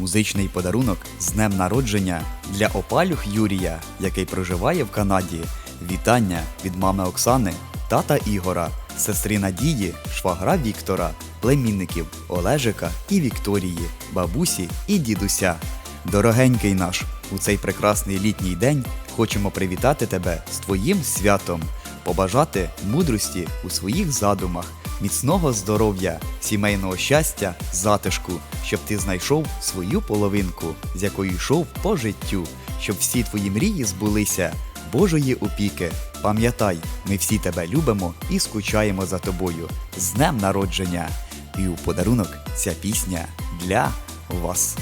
Музичний подарунок з днем народження для опалюх Юрія, який проживає в Канаді. Вітання від мами Оксани, тата Ігора, сестри Надії, швагра Віктора, племінників Олежика і Вікторії, бабусі і дідуся. Дорогенький наш, у цей прекрасний літній день хочемо привітати тебе з твоїм святом, побажати мудрості у своїх задумах, міцного здоров'я, сімейного щастя, затишку, щоб ти знайшов свою половинку, з якою йшов по життю, щоб всі твої мрії збулися. Божої опіки, пам'ятай, ми всі тебе любимо і скучаємо за тобою з днем народження. І у подарунок ця пісня для вас.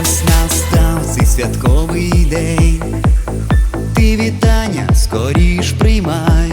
Ось настав цей святковий день. Ти вітання скоріш приймай,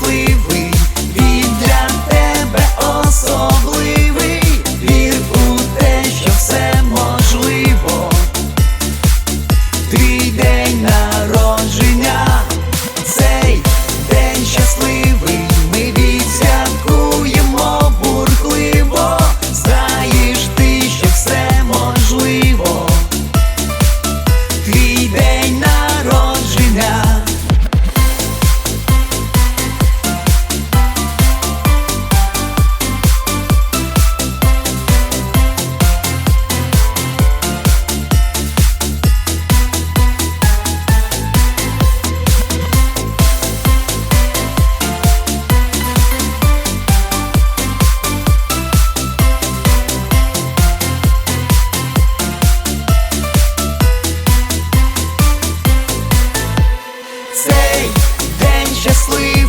Щасливий, він для тебе особливий. Вір у що все можливо. Цей день щасливий,